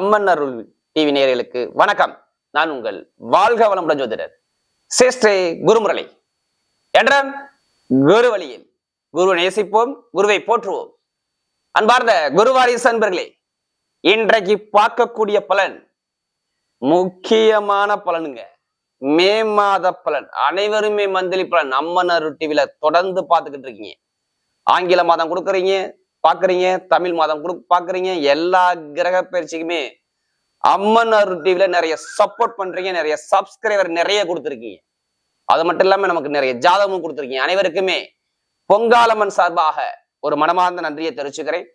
அம்மன் அருள் TV நேயர்களுக்கு வணக்கம். நான் உங்கள் வாழ்க வளமுடன் ஜோதிடர் சேஷ்டே குருமுரளி. என்ற குரு வழியில் குருவை நேசிப்போம் குருவை போற்றுவோம். அன்பார்ந்த குருவாரிசு அன்பர்களே இன்றைக்கு பார்க்கக்கூடிய பலன் முக்கியமான பலனுங்க. மே மாத பலன் அனைவருமே மந்திலி பலன் அம்மன் அருள் டிவில தொடர்ந்து பார்த்துக்கிட்டு இருக்கீங்க. ஆங்கில மாதம் கொடுக்குறீங்க பாக்குறீங்க தமிழ் மாதம் கொடு பாக்குறீங்க எல்லா கிரக பயிற்சிக்குமே அம்மன் அருள் டிவில நிறைய சப்போர்ட் பண்றீங்க நிறைய சப்ஸ்கிரைபர் நிறைய கொடுத்துருக்கீங்க. அது மட்டும் இல்லாம நமக்கு நிறைய ஜாதகமும் கொடுத்துருக்கீங்க. அனைவருக்குமே பொங்காலம்மன் சார்பாக ஒரு மனமார்ந்த நன்றியை தெரிவிச்சுக்கிறேன்.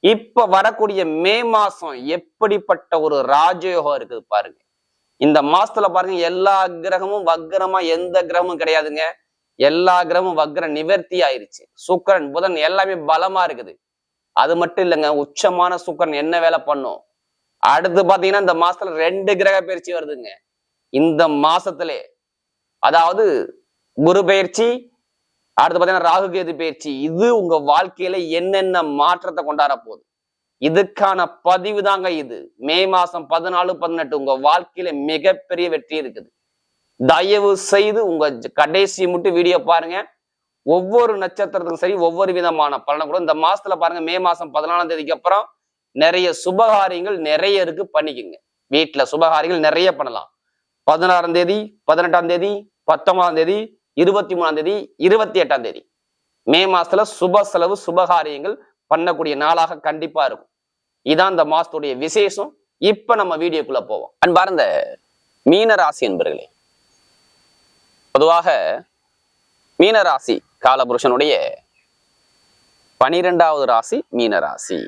இப்ப வரக்கூடிய மே மாசம் எப்படிப்பட்ட ஒரு ராஜயோகம் இருக்குது பாருங்க. இந்த மாசத்துல பாருங்க எல்லா கிரகமும் வக்ரமா எந்த கிரகமும் கிடையாதுங்க. எல்லா கிரகமும் வக்ர நிவர்த்தி ஆயிருச்சு. சுக்கரன் புதன் எல்லாமே பலமா இருக்குது. அது மட்டும் இல்லைங்க உச்சமான சுக்கரன் என்ன வேலை பண்ணும்? அடுத்து பாத்தீங்கன்னா இந்த மாசத்துல ரெண்டு கிரக பயிற்சி வருதுங்க. இந்த மாசத்திலே அதாவது குரு பயிற்சி அடுத்து பாத்தீங்கன்னா ராகு கேது பயிற்சி இது உங்க வாழ்க்கையில என்னென்ன மாற்றத்தை கொண்டாட போகுது? இதுக்கான பதிவு தாங்க இது. மே மாசம் பதினாலு பதினெட்டு உங்க வாழ்க்கையில மிகப்பெரிய வெற்றி இருக்குது. தயவு செய்து உங்க கடைசி மட்டும் வீடியோ பாருங்க. ஒவ்வொரு நட்சத்திரத்துக்கும் சரி ஒவ்வொரு விதமான பலனை கூட இந்த மாசத்துல பாருங்க மே மாசம் பதினாலாம் தேதிக்கு அப்புறம் நிறைய சுபகாரியங்கள் நிறைய இருக்கு பண்ணிக்கோங்க. வீட்டுல சுபகாரியங்கள் நிறைய பண்ணலாம். பதினாறாம் தேதி பதினெட்டாம் தேதி பத்தொன்பதாம் தேதி இருபத்தி மூணாம் தேதி இருபத்தி எட்டாம் தேதி. மே மாசத்துல சுப செலவு சுபகாரியங்கள் பண்ணக்கூடிய நாளாக கண்டிப்பா இருக்கும். இதான் இந்த மாசத்துடைய விசேஷம். இப்ப நம்ம வீடியோக்குள்ள போவோம். அன்பார்ந்த மீன ராசி என்பர்களே பொதுவாக மீனராசி காலபுருஷனுடைய பனிரெண்டாவது ராசி மீனராசி.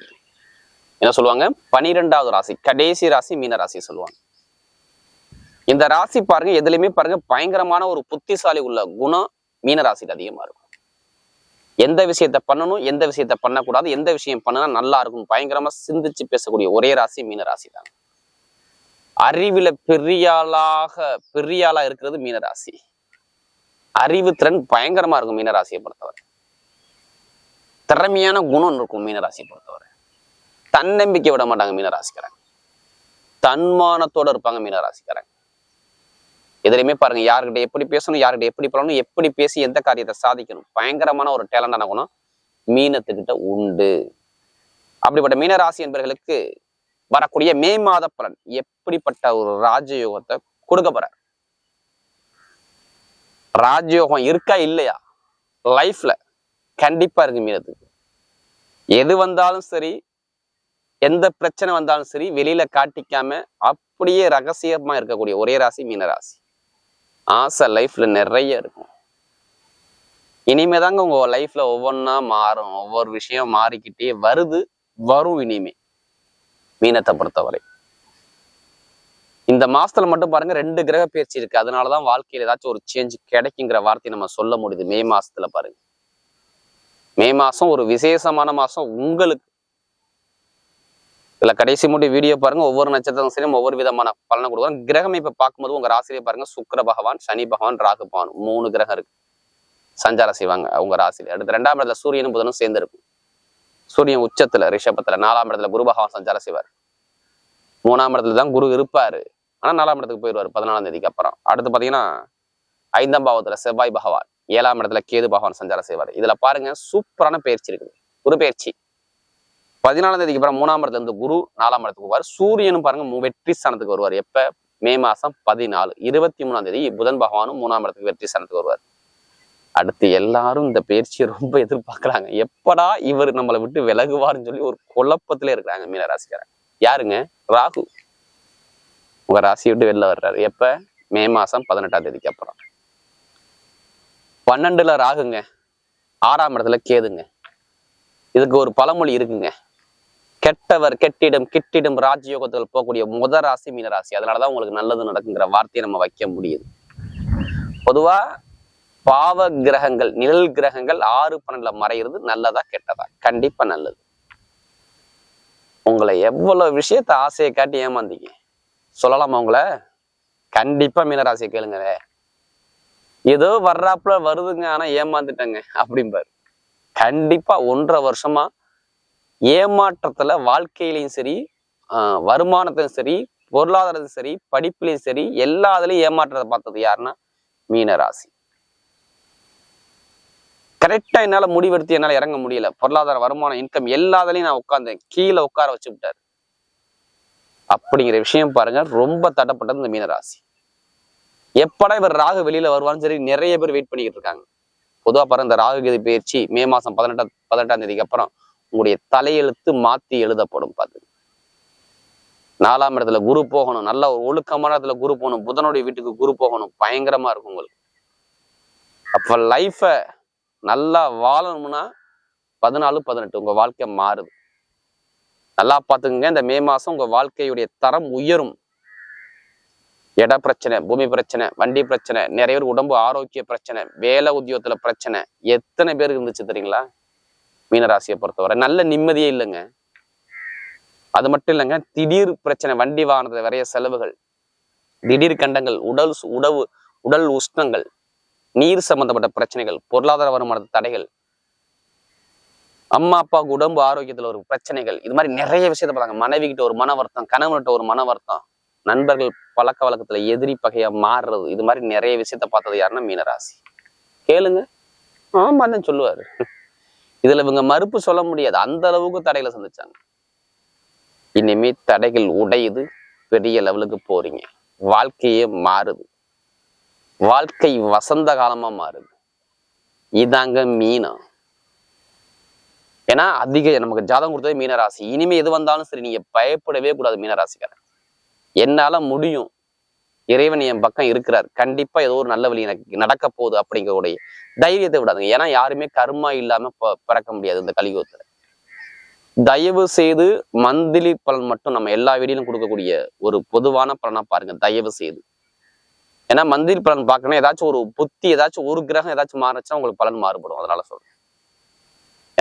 என்ன சொல்லுவாங்க? பனிரெண்டாவது ராசி கடைசி ராசி மீன ராசி சொல்லுவாங்க. இந்த ராசி பாருங்க எதுலையுமே பாருங்க பயங்கரமான ஒரு புத்திசாலி உள்ள குணம் மீன ராசியில் அதிகமா இருக்கும். எந்த விஷயத்த பண்ணணும் எந்த விஷயத்த பண்ணக்கூடாது எந்த விஷயம் பண்ணினா நல்லா இருக்கும். பயங்கரமா சிந்திச்சு பேசக்கூடிய ஒரே ராசி மீன ராசி தான். அறிவுல பெரியாளாக பெரியாளா இருக்கிறது மீன ராசி. அறிவு திறன் பயங்கரமா இருக்கும் மீனராசியை பொறுத்தவரை. திறமையான குணம் இருக்கும் மீனராசியை பொறுத்தவரை. தன்னம்பிக்கை விட மாட்டாங்க மீனராசிக்காரங்க. தன்மானத்தோட இருப்பாங்க மீனராசிக்காரங்க. எதுலையுமே பாருங்க யார்கிட்ட எப்படி பேசணும் யார்கிட்ட எப்படி பண்ணணும் எப்படி பேசி எந்த காரியத்தை சாதிக்கணும் பயங்கரமான ஒரு டேலண்டான குணம் மீனத்துக்கிட்ட உண்டு. அப்படிப்பட்ட மீனராசி என்பவர்களுக்கு வரக்கூடிய மே மாத பலன் எப்படிப்பட்ட ஒரு ராஜயோகத்தை கொடுக்க போறார்? ராஜயோகம் இருக்கா இல்லையா? லைஃப்ல கண்டிப்பா இருக்கு மீனத்துக்கு. எது வந்தாலும் சரி எந்த பிரச்சனை வந்தாலும் சரி வெளியில காட்டிக்காம அப்படியே ரகசியமா இருக்கக்கூடிய ஒரே ராசி மீன ராசி ஆசை லைஃப்ல நிறைய இருக்கும். இனிமே தாங்க உங்க லைஃப்ல ஒவ்வொன்றா மாறும். ஒவ்வொரு விஷயம் மாறிக்கிட்டே வருது வரும் இனிமே. மீனத்தை பொறுத்தவரை. இந்த மாசத்துல மட்டும் பாருங்க ரெண்டு கிரக பயிற்சி இருக்கு. அதனாலதான் வாழ்க்கையில ஏதாச்சும் ஒரு சேஞ்ச் கிடைக்குங்கிற வார்த்தையை நம்ம சொல்ல முடியுது. மே மாசத்துல பாருங்க. மே மாசம் ஒரு விசேஷமான மாசம். உங்களுக்கு இதுல கடைசி மூடி வீடியோ பாருங்க. ஒவ்வொரு நட்சத்திரம் சரி ஒவ்வொரு விதமான பலனை கொடுக்குறோம் கிரகம் இப்ப பார்க்கும்போது உங்க ராசியிலே பாருங்க. சுக்கர பகவான் சனி பகவான் ராகு பகவான். மூணு கிரகம் இருக்கு. சஞ்சாரம் செய்வாங்க அவங்க ராசியில். அடுத்து ரெண்டாம் இடத்துல சூரியனும் புதனும் சேர்ந்து இருக்கும் சூரியன் உச்சத்துல ரிஷபத்துல நாலாம் இடத்துல குரு பகவான் சஞ்சாரம் செய்வார். மூணாம் இடத்துல தான் குரு இருப்பாரு. ஆனா நாலாம் இடத்துக்கு போயிடுவார் பதினாலாம் தேதிக்கு அப்புறம். அடுத்து பாத்தீங்கன்னா ஐந்தாம் பாவத்தில் செவ்வாய் பகவான் ஏழாம் இடத்துல கேது பகவான் சஞ்சாரம் செய்வார். இதுல பாருங்க சூப்பரான பயிற்சி இருக்குது. குரு பயிற்சி. பதினாலாம் தேதிக்கு அப்புறம் மூணாம் இடத்துல இருந்து குரு நாலாம் இடத்துக்கு வருவார். சூரியனும் பாருங்க வெற்றி ஸ்தானத்துக்கு வருவார். எப்ப? மே மாசம் பதினாலு. இருபத்தி மூணாம் தேதி புதன் பகவானும் மூணாம் இடத்துக்கு வெற்றி ஸ்தானத்துக்கு வருவார். அடுத்து எல்லாரும் இந்த பயிற்சியை ரொம்ப எதிர்பார்க்குறாங்க. எப்படா இவர் நம்மளை விட்டு விலகுவார்னு சொல்லி ஒரு குழப்பத்திலே இருக்கிறாங்க மீன ராசிக்காரன் யாருங்க? ராகு. உங்க ராசியை விட்டு வெளில வர்றாரு. எப்ப? மே மாசம் பதினெட்டாம் தேதிக்கு அப்புறம். பன்னெண்டுல ராகுங்க. ஆறாம் இடத்துல கேதுங்க. இதுக்கு ஒரு பழமொழி இருக்குங்க. கெட்டவர் கெட்டிடம் கிட்டிடம் ராஜயோகத்தில் போகக்கூடிய முத ராசி மீனராசி அதனாலதான் உங்களுக்கு நல்லது நடக்குங்கிற வார்த்தையை நம்ம வைக்க முடியுது. பொதுவா பாவ கிரகங்கள் நிழல் கிரகங்கள் ஆறு பன்னெண்டுல மறையிறது நல்லதா கெட்டதா? கண்டிப்பா நல்லது. உங்களை எவ்வளவு விஷயத்த ஆசையை காட்டி ஏமாந்தீங்க? சொல்லலாமா உங்களை? கண்டிப்பா மீனராசியை கேளுங்க ஏதோ வர்றாப்புல வருதுங்க ஆனா ஏமாந்துட்டேங்க அப்படிம்பாரு. கண்டிப்பா ஒன்றரை வருஷமா ஏமாற்றத்துல வாழ்க்கையிலையும் சரி ஆஹ் வருமானத்திலும் சரி பொருளாதாரத்திலும் சரி படிப்புலையும் சரி எல்லா இதுலையும் ஏமாற்றத்தை பார்த்தது யாருன்னா மீன ராசி கரெக்டா என்னால முடிவெடுத்து என்னால இறங்க முடியல. பொருளாதார வருமானம் இன்கம் எல்லாத்துலயும் நான் உட்கார்ந்தேன். கீழே உட்கார வச்சு விட்டாரு அப்படிங்கிற விஷயம் பாருங்க ரொம்ப தடப்பட்டது இந்த மீனராசி. எப்படா இவர் ராகு வெளியில வருவான்னு சரி நிறைய பேர் வெயிட் பண்ணிக்கிட்டு இருக்காங்க. பொதுவா பாருங்க இந்த ராகு கதி பயிற்சி மே மாசம் பதினெட்டாம் பதினெட்டாம் தேதிக்கு அப்புறம் உங்களுடைய தலையெழுத்து மாத்தி எழுதப்படும் பார்த்து நாலாம் இடத்துல குரு போகணும் நல்ல ஒரு ஒழுக்கமான இடத்துல குரு போகணும் புதனுடைய வீட்டுக்கு குரு போகணும் பயங்கரமா இருக்கும் உங்களுக்கு. அப்ப லைஃப நல்லா வாழணும்னா பதினாலு பதினெட்டு உங்க வாழ்க்கை மாறுது. நல்லா பார்த்துக்கங்க இந்த மே மாசம் உங்க வாழ்க்கையுடைய தரம் உயரும். இட பிரச்சனை பூமி பிரச்சனை வண்டி பிரச்சனை நிறைய பேர் உடம்பு ஆரோக்கிய பிரச்சனை வேலை உத்தியோகத்துல பிரச்சனை எத்தனை பேருக்கு இருந்துச்சு தெரியுங்களா? மீனராசியை பொறுத்தவரை நல்ல நிம்மதியே இல்லைங்க. அது மட்டும் இல்லைங்க திடீர் பிரச்சனை வண்டி வாங்கினது வரைய செலவுகள் திடீர் கண்டங்கள் உடல் உடவு உடல் உஷ்ணங்கள் நீர் சம்பந்தப்பட்ட பிரச்சனைகள் பொருளாதார வருமான தடைகள் அம்மா அப்பாவுக்கு உடம்பு ஆரோக்கியத்துல ஒரு பிரச்சனைகள் இது மாதிரி நிறைய விஷயத்த பார்த்தாங்க. மனைவி கிட்ட ஒரு மன வருத்தம் கணவன்கிட்ட ஒரு மன வருத்தம் நண்பர்கள் பழக்க வழக்கத்துல எதிரி பகையா மாறுறது இது மாதிரி நிறைய விஷயத்த பார்த்தது யாருன்னா மீனராசி. கேளுங்க. ஆமான்னு சொல்லுவாரு. இதுல இவங்க மறுப்பு சொல்ல முடியாது. அந்த அளவுக்கு தடைகளை சந்திச்சாங்க. இனிமே தடைகள் உடையுது. பெரிய லெவலுக்கு போறீங்க. வாழ்க்கையே மாறுது. வாழ்க்கை வசந்த காலமா மாறுது. இதாங்க மீனம். ஏன்னா அதிக நமக்கு ஜாதகம் கொடுத்தது மீனராசி. இனிமே எது வந்தாலும் சரி நீங்க பயப்படவே கூடாது மீனராசிக்காரன் என்னால முடியும். இறைவன் என் பக்கம் இருக்கிறார். கண்டிப்பா ஏதோ ஒரு நல்ல வழி எனக்கு நடக்க போகுது அப்படிங்கிறோடைய தைரியத்தை விடாதுங்க. ஏன்னா யாருமே கர்மா இல்லாம ப- பிறக்க முடியாது இந்த கலியுகத்துல. தயவு செய்து மந்திலி பலன் மட்டும் நம்ம எல்லா வீடியிலும் கொடுக்கக்கூடிய ஒரு பொதுவான பலனா பாருங்க. தயவு செய்து. ஏன்னா மந்திரி பலன் பார்க்கணும் ஏதாச்சும் ஒரு புத்தி ஏதாச்சும் ஒரு கிரகம் ஏதாச்சும் மாறுச்சுன்னா உங்களுக்கு பலன் மாறுபடும். அதனால சொல்றேன்.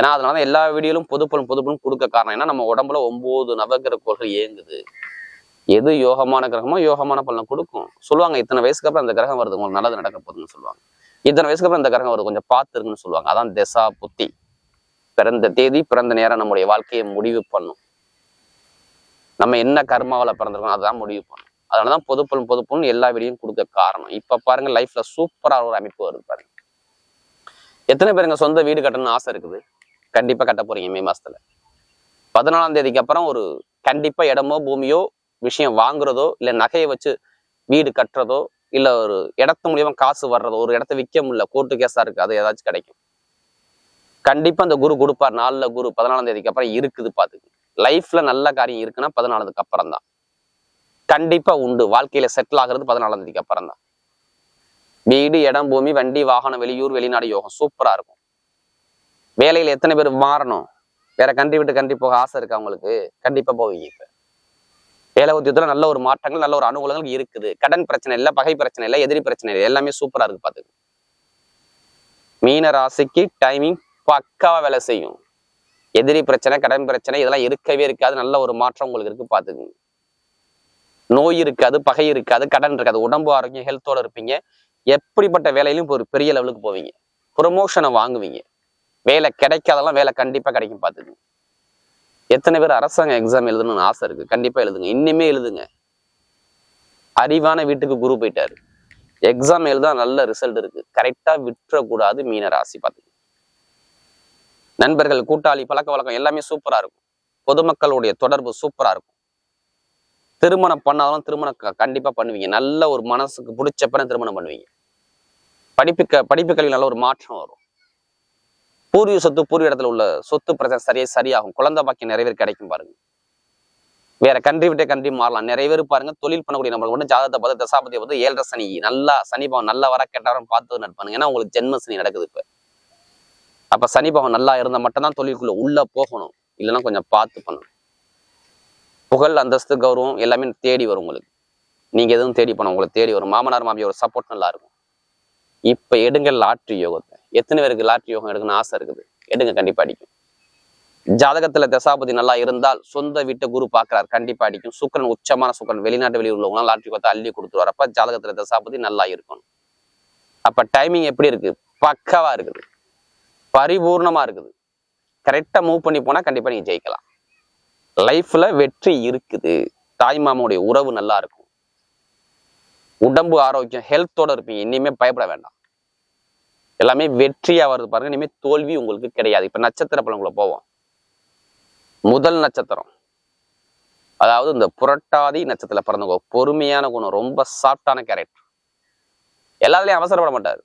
ஏன்னா அதனால எல்லா வீடியோலும் பொதுப்பலன் பொதுப்பலன் கொடுக்க காரணம் ஏன்னா நம்ம உடம்புல ஒன்பது நவகிர கோள்கள் இயங்குது. எது யோகமான கிரகமோ யோகமான பலனை கொடுக்கும். சொல்லுவாங்க இத்தனை வயசுக்கு அப்புறம் அந்த கிரகம் வருது உங்களுக்கு நல்லது நடக்க போகுதுன்னு சொல்லுவாங்க. இத்தனை வயசுக்கு அப்புறம் இந்த கிரகம் வருது கொஞ்சம் பார்த்து இருக்குன்னு சொல்லுவாங்க. அதான் திசா புத்தி. பிறந்த தேதி பிறந்த நேரம் நம்முடைய வாழ்க்கையை முடிவு பண்ணும். நம்ம என்ன கர்மாவில் பிறந்திருக்கோம் அதுதான் முடிவு பண்ணும். அதனாலதான் பொதுப்பலன் பொதுப்பலன் எல்லா வீடியும் கொடுக்க காரணம். இப்ப பாருங்க லைஃப்ல சூப்பரா ஒரு அமைப்பு வருது பாருங்க. எத்தனை பேருங்க சொந்த வீடு கட்டணும்னு ஆசை இருக்குது? கண்டிப்பா கட்ட போறீங்க மே மாசத்துல. பதினாலாம் தேதிக்கு அப்புறம் ஒரு கண்டிப்பா இடமோ பூமியோ விஷயம் வாங்குறதோ இல்லை நகையை வச்சு வீடு கட்டுறதோ இல்லை ஒரு இடத்து மூலியமாக காசு வர்றதோ ஒரு இடத்த விற்க முடியல கோர்ட்டு கேஸாக இருக்குது அது ஏதாச்சும் கிடைக்கும். கண்டிப்பாக அந்த குரு கொடுப்பார். நாலில் குரு பதினாலாம் தேதிக்கு அப்புறம் இருக்குது பார்த்துக்கு லைஃப்பில் நல்ல காரியம் இருக்குன்னா பதினாலதுக்கு அப்புறம் தான். கண்டிப்பாக உண்டு. வாழ்க்கையில் செட்டில் ஆகிறது பதினாலாம் தேதிக்கு அப்புறம் தான். வீடு இடம் பூமி வண்டி வாகனம் வெளியூர் வெளிநாடு யோகம் சூப்பராக இருக்கும். வேலையில் எத்தனை பேர் மாறணும்? வேற கண்ட்ரி விட்டு கண்ட்ரி போக ஆசை இருக்கு அவங்களுக்கு கண்டிப்பாக போவீங்க இப்போ. வேலை உத்தியத்துல நல்ல ஒரு மாற்றங்கள் நல்ல ஒரு அனுகூலங்கள் இருக்குது. கடன் பிரச்சனை இல்லை பகை பிரச்சனை இல்லை எதிரி பிரச்சனை இல்லை எல்லாமே சூப்பரா இருக்கு பாத்துக்கு. மீன ராசிக்கு டைமிங் பக்காவா வேலை செய்யும். எதிரி பிரச்சனை கடன் பிரச்சனை இதெல்லாம் இருக்கவே இருக்காது. நல்ல ஒரு மாற்றம் உங்களுக்கு இருக்கு பாத்துக்குங்க. நோய் இருக்காது பகை இருக்காது கடன் இருக்காது. உடம்பு ஆரோக்கியம் ஹெல்த்தோட இருப்பீங்க. எப்படிப்பட்ட வேலையிலும் இப்போ ஒரு பெரிய லெவலுக்கு போவீங்க. ப்ரொமோஷனை வாங்குவீங்க. வேலை கிடைக்காதெல்லாம் வேலை கண்டிப்பா கிடைக்கும் பாத்துக்குங்க. எத்தனை பேர் அரசாங்க எக்ஸாம் எழுதணும்னு ஆசை இருக்குது கண்டிப்பாக எழுதுங்க. இன்னுமே எழுதுங்க. அறிவான வீட்டுக்கு குரு போயிட்டாரு. எக்ஸாம் எழுதா நல்ல ரிசல்ட் இருக்கு. கரெக்டாக விட்டுறக்கூடாது மீன ராசி பார்த்துங்க நண்பர்கள் கூட்டாளி பழக்க வழக்கம் எல்லாமே சூப்பராக இருக்கும். பொதுமக்களுடைய தொடர்பு சூப்பராக இருக்கும். திருமணம் பண்ணாலும் திருமணம் க- பண்ணுவீங்க. நல்ல ஒரு மனசுக்கு பிடிச்சப்பன திருமணம் பண்ணுவீங்க. படிப்பு க படிப்பு கல்வி நல்ல ஒரு மாற்றம் வரும். பூர்வீக சொத்து பூர்வீக இடத்துல உள்ள சொத்து பிரச்சனை சரியா சரியாகும். குழந்தை பாக்கியம் நிறைய பேர் கிடைக்கும் பாருங்க. வேற கண்ட்ரி விட்டு கண்ட்ரி மாறலாம். நிறைய பேர் பாருங்க தொழில் பண்ணக்கூடிய நம்மளுக்கு மட்டும் ஜாதகத்தை பார்த்து தசாபதியை பார்த்து ஏழரை சனி நல்லா சனி பவன் நல்லா வர கெட்டாரம் பார்த்து நடப்பானுங்க ஏன்னா உங்களுக்கு ஜென்ம சனி நடக்குது இப்போ. அப்ப சனி பவன் நல்லா இருந்தால் மட்டும்தான் தொழிலுக்குள்ள உள்ள போகணும். இல்லைன்னா கொஞ்சம் பார்த்து பண்ணணும். புகழ் அந்தஸ்து கௌரவம் எல்லாமே தேடி வரும் உங்களுக்கு. நீங்க எதுவும் தேடி போனோம் உங்களுக்கு தேடி வரும். மாமனார் மாமியோட சப்போர்ட் நல்லா இருக்கும். இப்ப எடுங்க லாட்ரி யோகத்தை. எத்தனை பேருக்கு லாட்ரி யோகம் எடுக்கணும்னு ஆசை இருக்குது? எடுங்க கண்டிப்பா அடிக்கும். ஜாதகத்துல தசாபதி நல்லா இருந்தால் சொந்த வீட்டை குரு பாக்குறாரு கண்டிப்பா அடிக்கும். சுக்கரன் உச்சமான சுக்கரன் வெளிநாட்டு வெளியூர் உள்ளவங்க லாட்ரி கொத்த அள்ளி கொடுத்துருவார் அப்ப ஜாதகத்துல தசாபதி நல்லா இருக்கணும். அப்ப டைமிங் எப்படி இருக்கு? பக்காவா இருக்குது. பரிபூர்ணமா இருக்குது. கரெக்டா மூவ் பண்ணி போனா கண்டிப்பா நீங்க ஜெயிக்கலாம். லைஃப்ல வெற்றி இருக்குது. தாய் உறவு நல்லா இருக்கும். உடம்பு ஆரோக்கியம் ஹெல்த்தோட இருப்பீங்க. இனிமே பயப்பட வேண்டாம். எல்லாமே வெற்றியா வருது பாருங்க. இனிமே தோல்வி உங்களுக்கு கிடையாது. இப்ப நட்சத்திர பலன்களை போவோம். முதல் நட்சத்திரம். அதாவது இந்த புரட்டாதி நட்சத்திரத்துல பிறந்தவங்க பொறுமையான குணம் ரொம்ப சாஃப்டான கேரக்டர் எல்லாத்துலயும் அவசரப்பட மாட்டாரு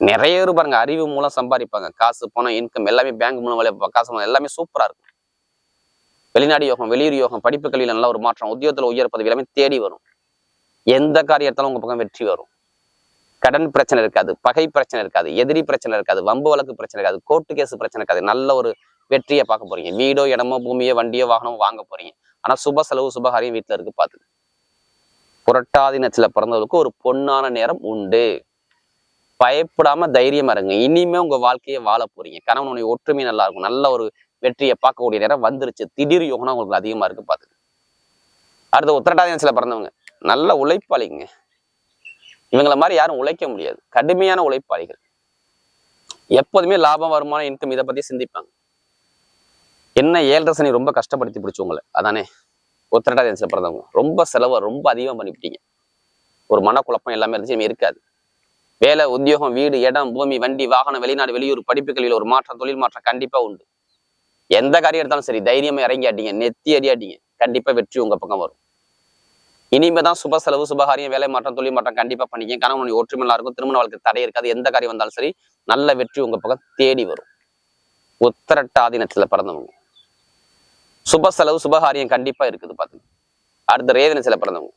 நிறைய பேர் பாருங்க அறிவு மூலம் சம்பாதிப்பாங்க. காசு பணம் இன்கம் எல்லாமே பேங்க் மூலம் வேலை காசு மூலம் எல்லாமே சூப்பரா இருக்கும். வெளிநாடு யோகம் வெளியூர் யோகம் படிப்பு கல்வியில் நல்ல ஒரு மாற்றம் உத்தியோகத்துல உயர் பதவி எல்லாமே தேடி வரும். எந்த காரியத்தாலும் உங்க பக்கம் வெற்றி வரும். கடன் பிரச்சனை இருக்காது பகை பிரச்சனை இருக்காது எதிரி பிரச்சனை இருக்காது வம்பு வழக்கு பிரச்சனை இருக்காது கோர்ட்டு கேஸ் பிரச்சனை இருக்காது. நல்ல ஒரு வெற்றியை பார்க்க போறீங்க. வீடோ இடமோ பூமியோ வண்டியோ வாகனமோ வாங்க போறீங்க. ஆனா சுப செலவு சுபகாரியம் வீட்டுல இருக்கு பாத்துக்கு புரட்டாதி நச்சில பிறந்தவர்களுக்கு ஒரு பொன்னான நேரம் உண்டு. பயப்படாம தைரியமா இருங்க. இனிமே உங்க வாழ்க்கையை வாழ போறீங்க. கணவனுடைய ஒற்றுமை நல்லா இருக்கும். நல்ல ஒரு வெற்றியை பார்க்கக்கூடிய நேரம் வந்துருச்சு. திடீர் யோகனா உங்களுக்கு அதிகமா இருக்கு பாத்துக்கு அடுத்து உத்திரட்டாதி நச்சில பிறந்தவங்க. நல்ல உழைப்பாளிங்க. இவங்கள மாதிரி யாரும் உழைக்க முடியாது. கடுமையான உழைப்பாளிகள். எப்போதுமே லாபம் வருமானம் இன்கம் இதை பத்தி சிந்திப்பாங்க. என்ன ஏழரை சனி ரொம்ப கஷ்டப்படுத்தி பிடிச்சவங்களை அதானே? உத்திரட்டாதி நட்சத்திரத்துல பிறந்தவங்க ரொம்ப செலவை ரொம்ப அதிகமாக பண்ணிவிட்டீங்க. ஒரு மனக்குழப்பம் எல்லாமே இருந்துச்சு இருக்காது. வேலை உத்தியோகம் வீடு இடம் பூமி வண்டி வாகனம் வெளிநாடு வெளியூர் படிப்பு கல்வியில் ஒரு மாற்றம் தொழில் மாற்றம் கண்டிப்பாக உண்டு. எந்த காரியம் எடுத்தாலும் சரி தைரியமாக இறங்கி ஆட்டிங்க நெத்தி அடி கண்டிப்பாக வெற்றி உங்க பக்கம் வரும். இனிமே தான் சுப செலவு சுபகாரியம் வேலை மாற்றம் தொழில் மாற்றம் கண்டிப்பாக பண்ணிக்கங்க. கணவனுடைய ஒற்றுமை நல்லா இருக்கும் திருமண வாழ்க்கை தடை இருக்காது. எந்த காரியம் வந்தாலும் சரி நல்ல வெற்றி உங்க பக்கம் தேடி வரும். உத்தரட்டாதீனத்துல பிறந்தவங்க. சுப செலவு சுபகாரியம் கண்டிப்பா இருக்குது பார்த்துங்க அடுத்த ரேதனத்துல பிறந்தவங்க.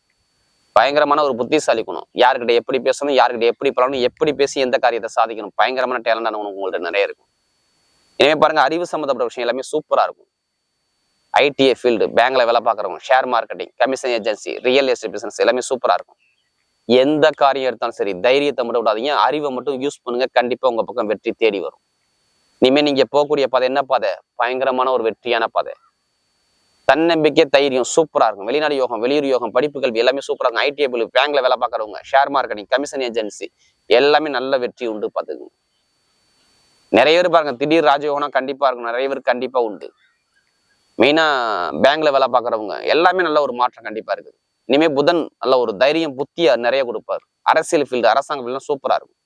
பயங்கரமான ஒரு புத்திசாலி குணம். யாருக்கிட்ட எப்படி பேசணும் யாருக்கிட்ட எப்படி பழகணும் எப்படி பேசி எந்த காரியத்தை சாதிக்கணும் பயங்கரமான டேலண்டான குணம் உங்கள்ட்ட நிறைய இருக்கும். இனிமே பாருங்க அறிவு சம்மந்தப்பட்ட விஷயம் எல்லாமே சூப்பரா இருக்கும். ஐடிஐ ஃபீல்டு பேங்க்ல வேலை பார்க்குறவங்க share marketing commission agency real estate business எல்லாமே சூப்பரா இருக்கும். எந்த காரியம் எடுத்தாலும் சரி தைரியத்தை மட்டும் விடாதீங்க. அறிவை மட்டும் யூஸ் பண்ணுங்க. கண்டிப்பா உங்க பக்கம் வெற்றி தேடி வரும். இனிமே நீங்க போகக்கூடிய பாதை என்ன பாதை? பயங்கரமான ஒரு வெற்றியான பாதை. தன்னம்பிக்கை தைரியம் சூப்பரா இருக்கும். வெளிநாடு யோகம் வெளியூர் யோகம் படிப்பு கல்வி எல்லாமே சூப்பரா இருக்கும். ஐடிஐ பில் பேங்க்ல வேலை பார்க்குறவங்க ஷேர் மார்க்கெட்டிங் கமிஷன் ஏஜென்சி எல்லாமே நல்ல வெற்றி உண்டு பார்த்துக்குங்க. நிறைய பேர் பாருங்க திடீர் ராஜயோகம்னா கண்டிப்பா இருக்கும். நிறைய பேர் கண்டிப்பா உண்டு. மெயினா பேங்க்ல வேலை பார்க்குறவங்க எல்லாமே நல்ல ஒரு மாற்றம் கண்டிப்பா இருக்குது. இனிமே புதன் நல்ல ஒரு தைரியம் புத்தியா நிறைய கொடுப்பார். அரசியல் ஃபீல்டு அரசாங்க ஃபீல்டு சூப்பரா இருக்கும்.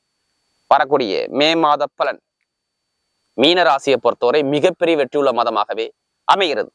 வரக்கூடிய மே மாத பலன் மீன ராசியை பொறுத்தவரை மிகப்பெரிய வெற்றியுள்ள மாதமாகவே அமைகிறது.